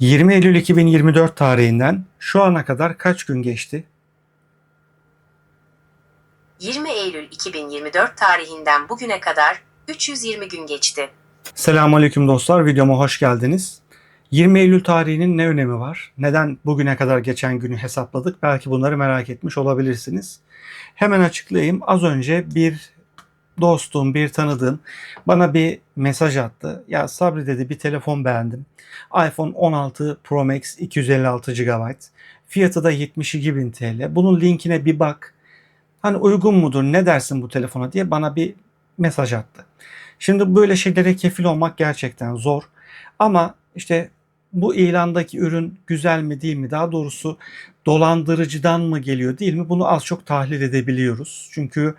20 Eylül 2024 tarihinden şu ana kadar kaç gün geçti? 20 Eylül 2024 tarihinden bugüne kadar 320 gün geçti. Selamünaleyküm dostlar, videoma hoş geldiniz. 20 Eylül tarihinin ne önemi var? Neden bugüne kadar geçen günü hesapladık? Belki bunları merak etmiş olabilirsiniz. Hemen açıklayayım. Az önce bir dostum, bir tanıdığım bana bir mesaj attı. Ya Sabri dedi bir telefon beğendim. iPhone 16 Pro Max 256 GB. Fiyatı da 72 bin TL. Bunun linkine bir bak. Hani uygun mudur ne dersin bu telefona diye bana bir mesaj attı. Şimdi böyle şeylere kefil olmak gerçekten zor. Ama işte bu ilandaki ürün güzel mi değil mi daha doğrusu dolandırıcıdan mı geliyor değil mi bunu az çok tahlil edebiliyoruz. Çünkü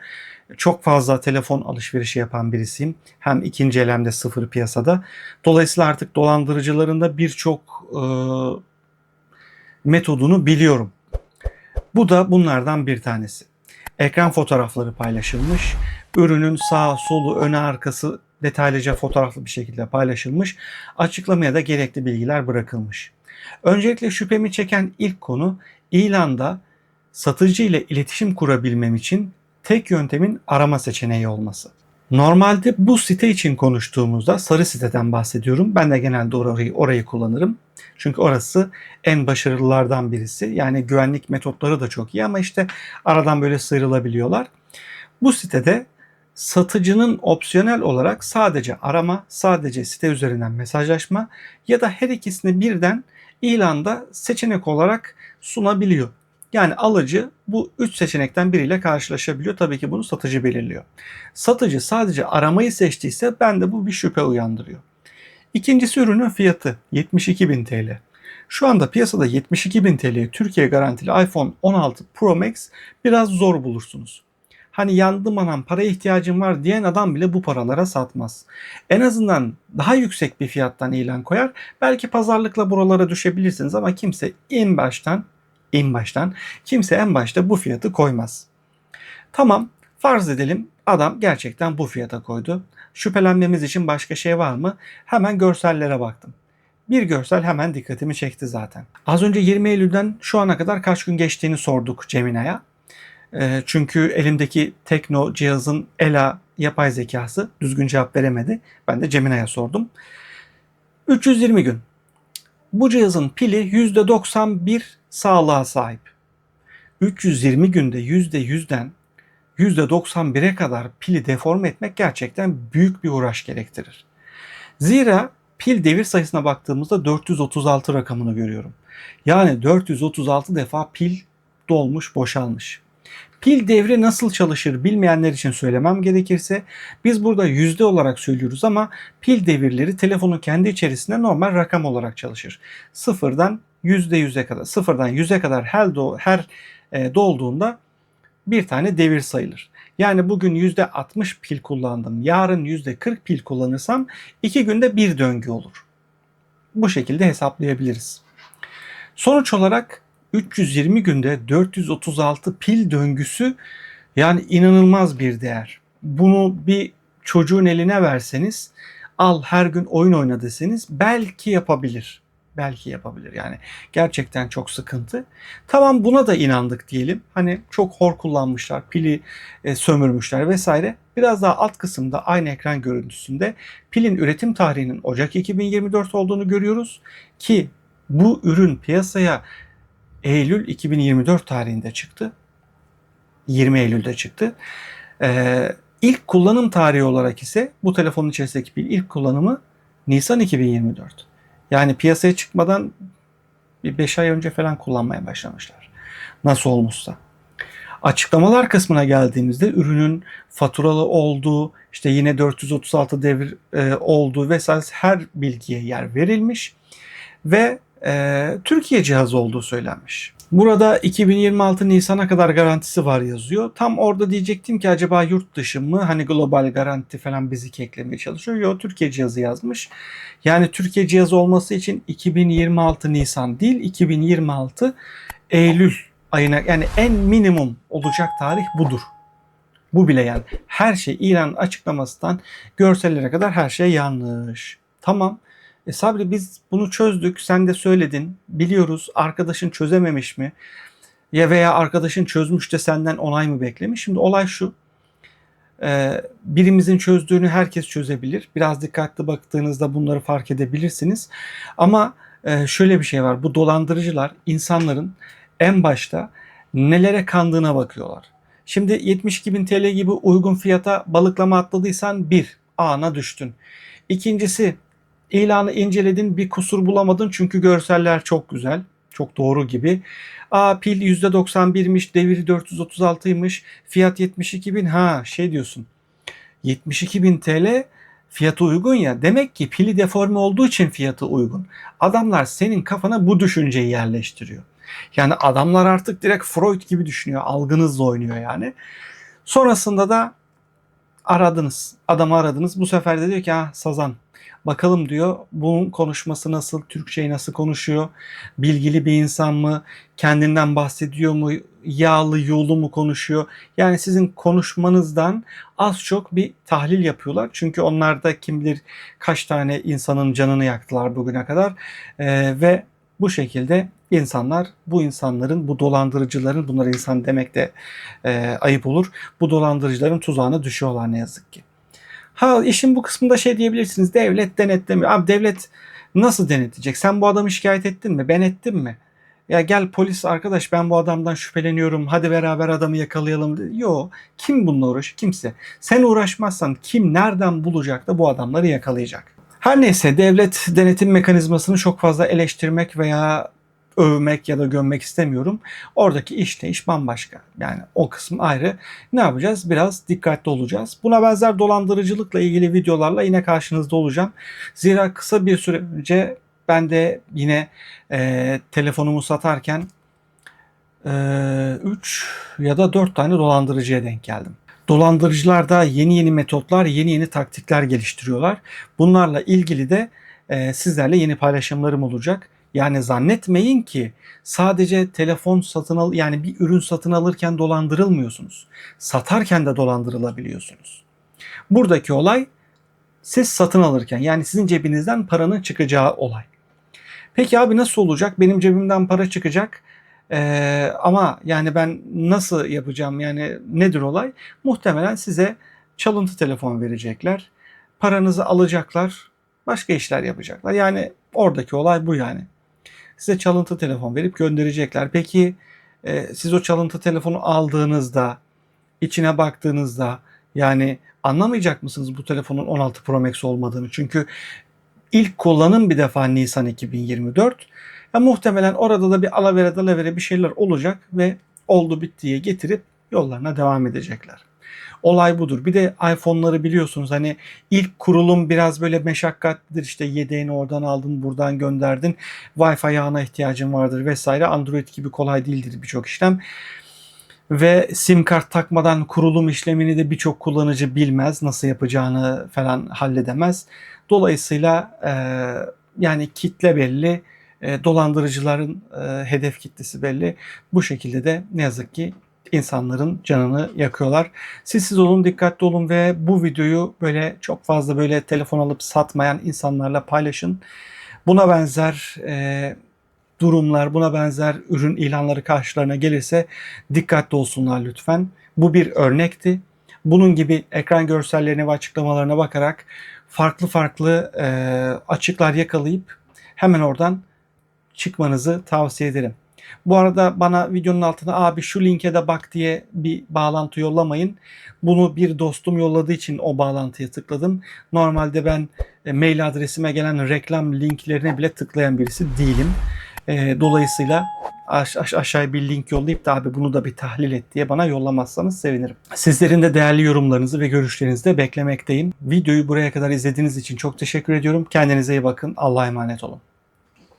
çok fazla telefon alışverişi yapan birisiyim. Hem ikinci el hem de sıfır piyasada. Dolayısıyla artık dolandırıcıların da birçok e, metodunu biliyorum. Bu da bunlardan bir tanesi. Ekran fotoğrafları paylaşılmış. Ürünün sağ, solu, önü, arkası detaylıca fotoğraflı bir şekilde paylaşılmış. Açıklamaya da gerekli bilgiler bırakılmış. Öncelikle şüphemi çeken ilk konu ilanda satıcı ile iletişim kurabilmem için tek yöntemin arama seçeneği olması. Normalde bu site için konuştuğumuzda sarı siteden bahsediyorum. Ben de genelde orayı, orayı kullanırım. Çünkü orası en başarılılardan birisi. Yani güvenlik metotları da çok iyi ama işte aradan böyle sıyrılabiliyorlar. Bu sitede satıcının opsiyonel olarak sadece arama, sadece site üzerinden mesajlaşma ya da her ikisini birden ilanda seçenek olarak sunabiliyor. Yani alıcı bu üç seçenekten biriyle karşılaşabiliyor. Tabii ki bunu satıcı belirliyor. Satıcı sadece aramayı seçtiyse bende bu bir şüphe uyandırıyor. İkincisi ürünün fiyatı 72.000 TL. Şu anda piyasada 72.000 TL'ye Türkiye garantili iPhone 16 Pro Max biraz zor bulursunuz. Hani yandım anam paraya ihtiyacım var diyen adam bile bu paralara satmaz. En azından daha yüksek bir fiyattan ilan koyar. Belki pazarlıkla buralara düşebilirsiniz ama kimse en baştan en baştan kimse en başta bu fiyatı koymaz. Tamam farz edelim adam gerçekten bu fiyata koydu. Şüphelenmemiz için başka şey var mı? Hemen görsellere baktım. Bir görsel hemen dikkatimi çekti zaten. Az önce 20 Eylül'den şu ana kadar kaç gün geçtiğini sorduk Cemine'ye. E, çünkü elimdeki Tekno cihazın ELA yapay zekası düzgün cevap veremedi. Ben de Cemine'ye sordum. 320 gün. Bu cihazın pili %91 sağlığa sahip. 320 günde %100'den %91'e kadar pili deforme etmek gerçekten büyük bir uğraş gerektirir. Zira pil devir sayısına baktığımızda 436 rakamını görüyorum. Yani 436 defa pil dolmuş, boşalmış. Pil devri nasıl çalışır bilmeyenler için söylemem gerekirse biz burada yüzde olarak söylüyoruz ama pil devirleri telefonun kendi içerisinde normal rakam olarak çalışır. Sıfırdan yüzde yüze kadar, sıfırdan yüze kadar her, do, her e, dolduğunda bir tane devir sayılır. Yani bugün yüzde 60 pil kullandım, yarın yüzde 40 pil kullanırsam iki günde bir döngü olur. Bu şekilde hesaplayabiliriz. Sonuç olarak 320 günde 436 pil döngüsü yani inanılmaz bir değer. Bunu bir çocuğun eline verseniz al her gün oyun oyna deseniz belki yapabilir. Belki yapabilir yani. Gerçekten çok sıkıntı. Tamam buna da inandık diyelim. Hani çok hor kullanmışlar, pili e, sömürmüşler vesaire. Biraz daha alt kısımda aynı ekran görüntüsünde pilin üretim tarihinin Ocak 2024 olduğunu görüyoruz. Ki bu ürün piyasaya Eylül 2024 tarihinde çıktı. 20 Eylül'de çıktı. Ee, ilk kullanım tarihi olarak ise bu telefonun içerisindeki pil ilk kullanımı Nisan 2024. Yani piyasaya çıkmadan bir 5 ay önce falan kullanmaya başlamışlar. Nasıl olmuşsa. Açıklamalar kısmına geldiğimizde ürünün faturalı olduğu, işte yine 436 devir e, olduğu vesaire her bilgiye yer verilmiş ve e, Türkiye cihazı olduğu söylenmiş. Burada 2026 Nisan'a kadar garantisi var yazıyor. Tam orada diyecektim ki acaba yurt dışı mı? Hani global garanti falan bizi keklemeye çalışıyor. Yok Türkiye cihazı yazmış. Yani Türkiye cihazı olması için 2026 Nisan değil 2026 Eylül ayına yani en minimum olacak tarih budur. Bu bile yani her şey ilan açıklamasından görsellere kadar her şey yanlış. Tamam E Sabri biz bunu çözdük. Sen de söyledin. Biliyoruz. Arkadaşın çözememiş mi? Ya veya arkadaşın çözmüş de senden onay mı beklemiş? Şimdi olay şu. Ee, birimizin çözdüğünü herkes çözebilir. Biraz dikkatli baktığınızda bunları fark edebilirsiniz. Ama e, şöyle bir şey var. Bu dolandırıcılar insanların en başta nelere kandığına bakıyorlar. Şimdi 72 bin TL gibi uygun fiyata balıklama atladıysan bir, ana düştün. İkincisi ilanı inceledin bir kusur bulamadın çünkü görseller çok güzel. Çok doğru gibi. Aa pil %91'miş, deviri 436'ymış, fiyat 72 bin. Ha şey diyorsun. 72 bin TL fiyatı uygun ya. Demek ki pili deforme olduğu için fiyatı uygun. Adamlar senin kafana bu düşünceyi yerleştiriyor. Yani adamlar artık direkt Freud gibi düşünüyor. Algınızla oynuyor yani. Sonrasında da aradınız. Adamı aradınız. Bu sefer de diyor ki ha Sazan bakalım diyor bunun konuşması nasıl, Türkçeyi nasıl konuşuyor, bilgili bir insan mı, kendinden bahsediyor mu, yağlı yolu mu konuşuyor. Yani sizin konuşmanızdan az çok bir tahlil yapıyorlar. Çünkü onlar da kim bilir kaç tane insanın canını yaktılar bugüne kadar Ee, ve bu şekilde insanlar bu insanların bu dolandırıcıların bunlara insan demek de e, ayıp olur. Bu dolandırıcıların tuzağına düşüyorlar ne yazık ki. Ha işin bu kısmında şey diyebilirsiniz. Devlet denetlemiyor. Abi devlet nasıl denetleyecek? Sen bu adamı şikayet ettin mi? Ben ettim mi? Ya gel polis arkadaş ben bu adamdan şüpheleniyorum. Hadi beraber adamı yakalayalım. Yo kim bununla uğraş? Kimse. Sen uğraşmazsan kim nereden bulacak da bu adamları yakalayacak? Her neyse devlet denetim mekanizmasını çok fazla eleştirmek veya övmek ya da gömmek istemiyorum. Oradaki işleyiş bambaşka. Yani o kısım ayrı. Ne yapacağız? Biraz dikkatli olacağız. Buna benzer dolandırıcılıkla ilgili videolarla yine karşınızda olacağım. Zira kısa bir süre önce ben de yine e, telefonumu satarken 3 ya da 4 tane dolandırıcıya denk geldim. Dolandırıcılar da yeni yeni metotlar, yeni yeni taktikler geliştiriyorlar. Bunlarla ilgili de e, sizlerle yeni paylaşımlarım olacak. Yani zannetmeyin ki sadece telefon satın al yani bir ürün satın alırken dolandırılmıyorsunuz. Satarken de dolandırılabiliyorsunuz. Buradaki olay siz satın alırken yani sizin cebinizden paranın çıkacağı olay. Peki abi nasıl olacak? Benim cebimden para çıkacak. Ee, ama yani ben nasıl yapacağım? Yani nedir olay? Muhtemelen size çalıntı telefon verecekler. Paranızı alacaklar. Başka işler yapacaklar. Yani oradaki olay bu yani. Size çalıntı telefon verip gönderecekler. Peki e, siz o çalıntı telefonu aldığınızda, içine baktığınızda yani anlamayacak mısınız bu telefonun 16 Pro Max olmadığını? Çünkü ilk kullanım bir defa Nisan 2024. Ya muhtemelen orada da bir alavere dalavere bir şeyler olacak ve oldu bittiye getirip yollarına devam edecekler. Olay budur. Bir de iPhone'ları biliyorsunuz hani ilk kurulum biraz böyle meşakkatlidir. İşte yedeğini oradan aldın, buradan gönderdin. Wi-Fi ağına ihtiyacın vardır vesaire. Android gibi kolay değildir birçok işlem. Ve sim kart takmadan kurulum işlemini de birçok kullanıcı bilmez. Nasıl yapacağını falan halledemez. Dolayısıyla e, yani kitle belli. E, dolandırıcıların e, hedef kitlesi belli. Bu şekilde de ne yazık ki insanların canını yakıyorlar. Siz siz olun, dikkatli olun ve bu videoyu böyle çok fazla böyle telefon alıp satmayan insanlarla paylaşın. Buna benzer e, durumlar, buna benzer ürün ilanları karşılarına gelirse dikkatli olsunlar lütfen. Bu bir örnekti. Bunun gibi ekran görsellerine ve açıklamalarına bakarak farklı farklı e, açıklar yakalayıp hemen oradan çıkmanızı tavsiye ederim. Bu arada bana videonun altına abi şu linke de bak diye bir bağlantı yollamayın. Bunu bir dostum yolladığı için o bağlantıya tıkladım. Normalde ben e, mail adresime gelen reklam linklerine bile tıklayan birisi değilim. E, dolayısıyla aş- aş- aşağıya bir link yollayıp da abi bunu da bir tahlil et diye bana yollamazsanız sevinirim. Sizlerin de değerli yorumlarınızı ve görüşlerinizi de beklemekteyim. Videoyu buraya kadar izlediğiniz için çok teşekkür ediyorum. Kendinize iyi bakın. Allah'a emanet olun.